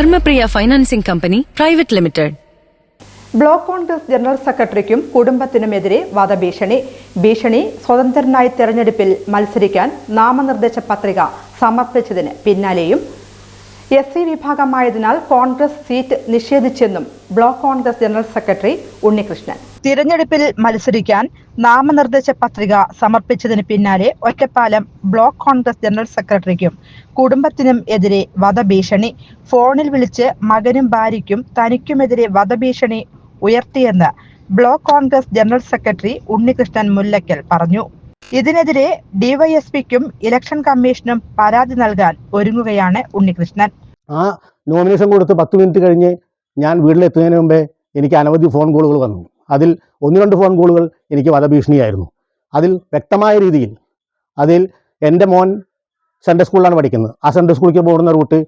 Dharmapriya financing company private limited. Block Congress general സെക്രട്ടറിക്കും കുടുംബത്തിനുമെതിരെ വധഭീഷണി. ഭീഷണി സ്വതന്ത്രനായി തെരഞ്ഞെടുപ്പിൽ മത്സരിക്കാൻ നാമനിർദ്ദേശ പത്രിക സമർപ്പിച്ചതിന് പിന്നാലെയും എസ് സി വിഭാഗമായതിനാൽ Congress seat നിഷേധിച്ചെന്നും block Congress general secretary Unnikrishnan. തിരഞ്ഞെടുപ്പിൽ മത്സരിക്കാൻ നാമനിർദ്ദേശ പത്രിക സമർപ്പിച്ചതിന് പിന്നാലെ ഒറ്റപ്പാലം ബ്ലോക്ക് കോൺഗ്രസ് ജനറൽ സെക്രട്ടറിക്കും കുടുംബത്തിനും എതിരെ വധഭീഷണി. ഫോണിൽ വിളിച്ച് മകനും ഭാര്യയ്ക്കും തനിക്കുമെതിരെ വധഭീഷണി ഉയർത്തിയെന്ന് block Congress general secretary Unnikrishnan Mullakkal പറഞ്ഞു. ഇതിനെതിരെ ഡിവൈഎസ്പിക്കും ഇലക്ഷൻ കമ്മീഷനും പരാതി നൽകാൻ ഒരുങ്ങുകയാണ് ഉണ്ണികൃഷ്ണൻ. ആ നോമിനേഷൻ കൊടുത്ത് പത്ത് മിനിറ്റ് കഴിഞ്ഞ് ഞാൻ വീട്ടിലെത്തുന്നതിന് മുമ്പേ എനിക്ക് അനവധി ഫോൺ കോളുകൾ വന്നു. അതിൽ ഒന്ന് രണ്ട് ഫോൺ കോളുകൾ എനിക്ക് വധഭീഷണിയായിരുന്നു. അതിൽ വ്യക്തമായ രീതിയിൽ അതിൽ എന്റെ മോൻ സെൻട്രൽ സ്കൂളിലാണ് പഠിക്കുന്നത്. ആ സെൻട്രൽ സ്കൂളിലേക്ക് പോകുന്ന റൂട്ട്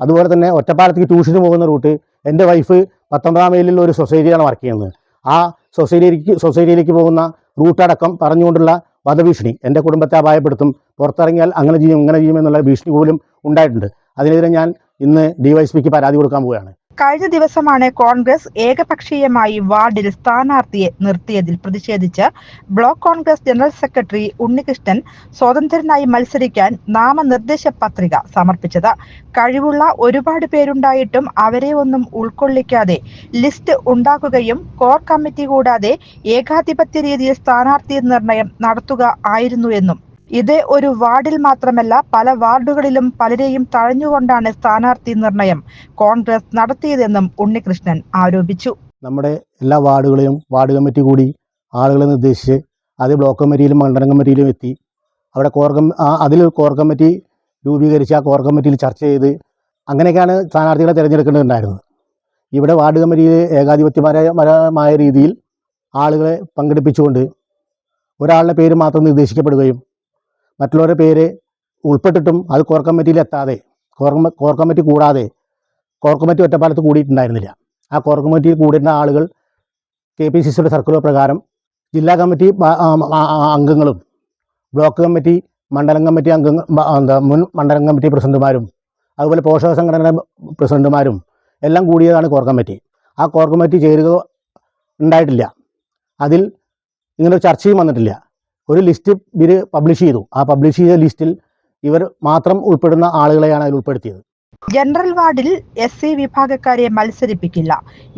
അതുപോലെ തന്നെ ഒറ്റപ്പാലത്തേക്ക് ട്യൂഷന് പോകുന്ന റൂട്ട് എന്റെ വൈഫ് പത്തൊമ്പതാം മൈലിൽ ഒരു സൊസൈറ്റിയാണ് വർക്ക് ചെയ്യുന്നത്. ആ സൊസൈറ്റിയിലേക്ക് സൊസൈറ്റിയിലേക്ക് പോകുന്ന റൂട്ടടക്കം പറഞ്ഞുകൊണ്ടുള്ള വധഭീഷണി. എന്റെ കുടുംബത്തെ അപായപ്പെടുത്തും. പുറത്തിറങ്ങിയാൽ അങ്ങനെ ചെയ്യും ഇങ്ങനെ ചെയ്യും എന്നുള്ള ഭീഷണി പോലും ഉണ്ടായിട്ടുണ്ട്. അതിനെതിരെ ഞാൻ ഇന്ന് ഡിവൈഎസ്പിക്ക് പരാതി കൊടുക്കാൻ പോവുകയാണ്. കഴിഞ്ഞ ദിവസമാണ് കോൺഗ്രസ് ഏകപക്ഷീയമായി വാർഡിൽ സ്ഥാനാർത്ഥിയെ നിർത്തിയതിൽ പ്രതിഷേധിച്ച് block Congress general secretary Unnikrishnan സ്വതന്ത്രനായി മത്സരിക്കാൻ നാമനിർദ്ദേശ പത്രിക സമർപ്പിച്ചത്. കഴിവുള്ള ഒരുപാട് പേരുണ്ടായിട്ടും അവരെ ഒന്നും ഉൾക്കൊള്ളിക്കാതെ ലിസ്റ്റ് ഉണ്ടാക്കുകയും കോർ കമ്മിറ്റി കൂടാതെ ഏകാധിപത്യ രീതിയിൽ സ്ഥാനാർത്ഥി നിർണയം നടത്തുക ആയിരുന്നു എന്നും ഇത് ഒരു വാർഡിൽ മാത്രമല്ല പല വാർഡുകളിലും പലരെയും തഴഞ്ഞുകൊണ്ടാണ് സ്ഥാനാർത്ഥി നിർണയം കോൺഗ്രസ് നടത്തിയതെന്നും ഉണ്ണികൃഷ്ണൻ ആരോപിച്ചു. നമ്മുടെ എല്ലാ വാർഡുകളിലും വാർഡ് കമ്മിറ്റി കൂടി ആളുകളെ നിർദ്ദേശിച്ച് അത് ബ്ലോക്ക് കമ്മിറ്റിയിലും മണ്ഡലം കമ്മിറ്റിയിലും എത്തി. അവിടെ കോർ കം ആ അതിൽ കോർ കമ്മിറ്റി രൂപീകരിച്ച് ആ കോർ കമ്മിറ്റിയിൽ ചർച്ച ചെയ്ത് അങ്ങനെയൊക്കെയാണ് സ്ഥാനാർത്ഥികളെ തിരഞ്ഞെടുക്കേണ്ടതുണ്ടായിരുന്നത്. ഇവിടെ വാർഡ് കമ്മിറ്റിയിൽ ഏകാധിപത്യപരമായ രീതിയിൽ ആളുകളെ പങ്കെടുപ്പിച്ചുകൊണ്ട് ഒരാളുടെ പേര് മാത്രം നിർദ്ദേശിക്കപ്പെടുകയും മറ്റുള്ളവരുടെ പേര് ഉൾപ്പെട്ടിട്ടും അത് കോർ കമ്മിറ്റിയിൽ എത്താതെ കോർ കോർ കമ്മിറ്റി കൂടാതെ കോർ കമ്മിറ്റി ഒറ്റപ്പാലത്ത് കൂടിയിട്ടുണ്ടായിരുന്നില്ല. ആ കോർ കമ്മിറ്റിയിൽ കൂടിയിരുന്ന ആളുകൾ കെ പി സി സിയുടെ സർക്കുലർ പ്രകാരം ജില്ലാ കമ്മിറ്റി അംഗങ്ങളും ബ്ലോക്ക് കമ്മിറ്റി മണ്ഡലം കമ്മിറ്റി അംഗങ്ങൾ എന്താ മുൻ മണ്ഡലം കമ്മിറ്റി പ്രസിഡന്റുമാരും അതുപോലെ പോഷക സംഘടന പ്രസിഡന്റുമാരും എല്ലാം കൂടിയതാണ് കോർ കമ്മിറ്റി ആ കോർ കമ്മിറ്റി ചേരുക ഉണ്ടായിട്ടില്ല. അതിൽ ഇങ്ങനെ ചർച്ചയും വന്നിട്ടില്ല. ഒരു ലിസ്റ്റ് ഇവർ പബ്ലിഷ് ചെയ്തു. ആ പബ്ലിഷ് ചെയ്ത ലിസ്റ്റിൽ ഇവർ മാത്രം ഉൾപ്പെടുന്ന ആളുകളെയാണ് അതിൽ ഉൾപ്പെടുത്തിയത്. ജനറൽ വാർഡിൽ എസ് സി വിഭാഗക്കാരെ മത്സരിപ്പിക്കില്ല.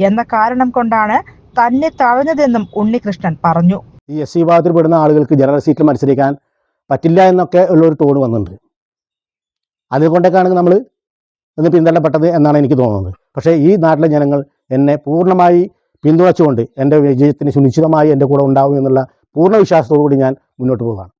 എന്ന കാരണം കൊണ്ടാണ് തന്നെ തഴഞ്ഞതെന്നും ഉണ്ണികൃഷ്ണൻ പറഞ്ഞു. ഈ എസ് സി വിഭാഗത്തിൽ പെടുന്ന ആളുകൾക്ക് ജനറൽ സീറ്റിൽ മത്സരിക്കാൻ പറ്റില്ല എന്നൊക്കെ ഉള്ളൊരു ടോൺ വന്നിട്ടുണ്ട്. അതുകൊണ്ടൊക്കെയാണ് നമ്മൾ ഇന്ന് പിന്തള്ളപ്പെട്ടത് എന്നാണ് എനിക്ക് തോന്നുന്നത്. പക്ഷേ ഈ നാട്ടിലെ ജനങ്ങൾ എന്നെ പൂർണമായി പിന്തുണച്ചുകൊണ്ട് എന്റെ വിജയത്തിന് സുനിശ്ചിതമായി എന്റെ കൂടെ ഉണ്ടാവും എന്നുള്ള പൂർണ വിശ്വാസത്തോടു കൂടി ഞാൻ മുന്നോട്ട് പോവുകയാണ്.